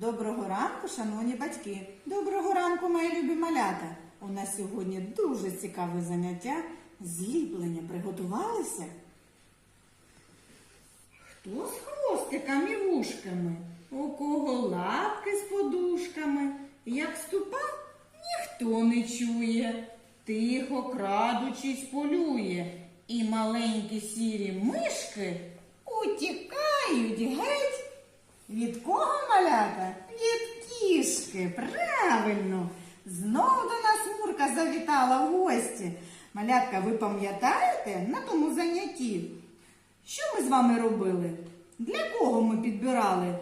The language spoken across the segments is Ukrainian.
Доброго ранку, шановні батьки. Доброго ранку, мої любі малята. У нас сьогодні дуже цікаве заняття зліплення. Приготувалися? Хто з хвостиками вушками? У кого лапки з подушками? Як ступа, ніхто не чує. Тихо, крадучись, полює. І маленькі сірі мишки утікають геть. Від кого малята? Від кішки. Правильно. Знову до нас Мурка завітала в гості. Малятка, ви пам'ятаєте на тому занятті? Що ми з вами робили? Для кого ми підбирали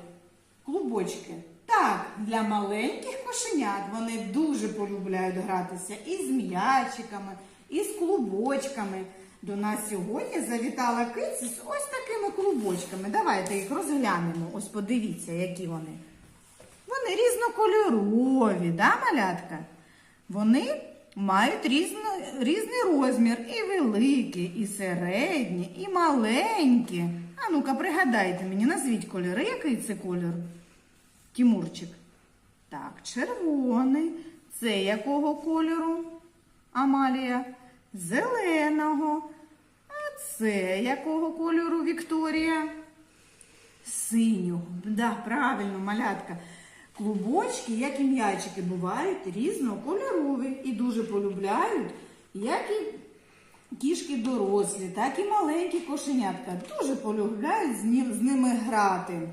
клубочки? Так, для маленьких кошенят. Вони дуже полюбляють гратися і з м'ячиками, і з клубочками. До нас сьогодні завітала киці з ось такими клубочками. Давайте їх розглянемо. Ось подивіться, які вони. Вони різнокольорові, да, малятка? Вони мають різно, різний розмір, і великі, і середні, і маленькі. А ну-ка, пригадайте мені, назвіть кольори. Який це кольор? Тімурчик. Так, червоний. Це якого кольору? Амалія? Зеленого. Це якого кольору Вікторія? Синього. Да, правильно, малятка. Клубочки, як і м'ячики, бувають різнокольорові і дуже полюбляють, як і кішки дорослі, так і маленькі кошенятка. Дуже полюбляють з, ним, з ними грати.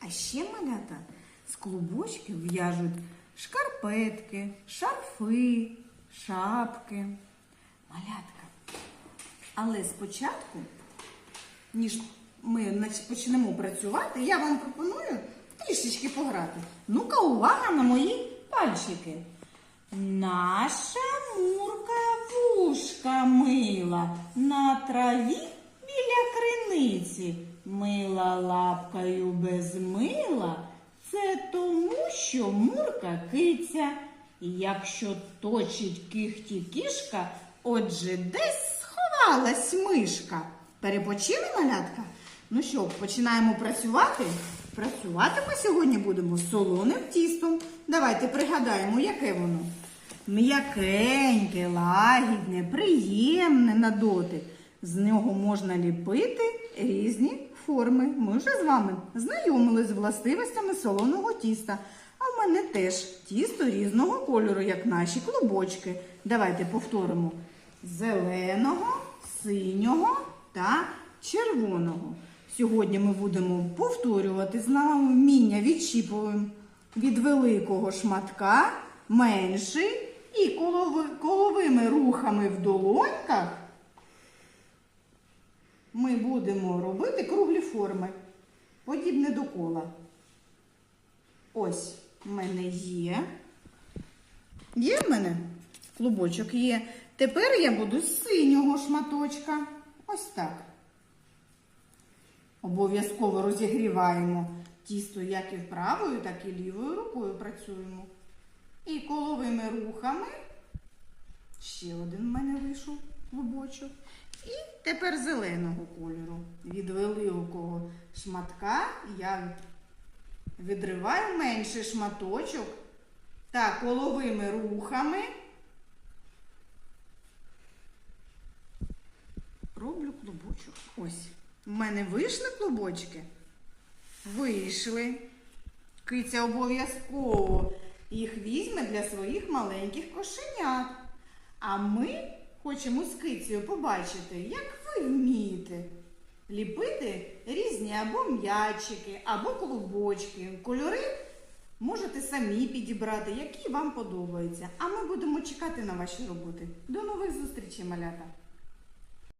А ще малята з клубочків в'яжуть шкарпетки, шарфи, шапки. Малятка. Але спочатку, ніж ми почнемо працювати, я вам пропоную трішечки пограти. Ну-ка, увага на мої пальчики. Наша мурка вушка мила на траві біля криниці. Мила лапкою без мила. Це тому, що мурка киця. Якщо точить кихті кішка, отже десь сховалась мишка. Перепочили малятка? Ну що, починаємо працювати? Працювати ми сьогодні будемо з солоним тістом. Давайте пригадаємо, яке воно. М'якеньке, лагідне, приємне на дотик. З нього можна ліпити різні форми. Ми вже з вами знайомились з властивостями солоного тіста. А в мене теж тісто різного кольору, як наші клубочки. Давайте повторимо: зеленого, синього та червоного. Сьогодні ми будемо повторювати з нами вміння відщіпуємо від великого шматка менший і коловими рухами в долоньках ми будемо робити круглі форми, подібне до кола. Ось в мене є. Є в мене клубочок є. Тепер я буду з синього шматочка. Ось так. Обов'язково розігріваємо тісто як і правою, так і лівою рукою працюємо. І коловими рухами. Ще один в мене вийшов клубочок. І тепер зеленого кольору. Від великого шматка я відриваю менший шматочок та коловими рухами клубочок. Ось. У мене вийшли клубочки? Вийшли. Киця обов'язково їх візьме для своїх маленьких кошенят. А ми хочемо з кицею побачити, як ви вмієте ліпити різні або м'ячики, або клубочки. Кольори можете самі підібрати, які вам подобаються. А ми будемо чекати на ваші роботи. До нових зустрічей, малята!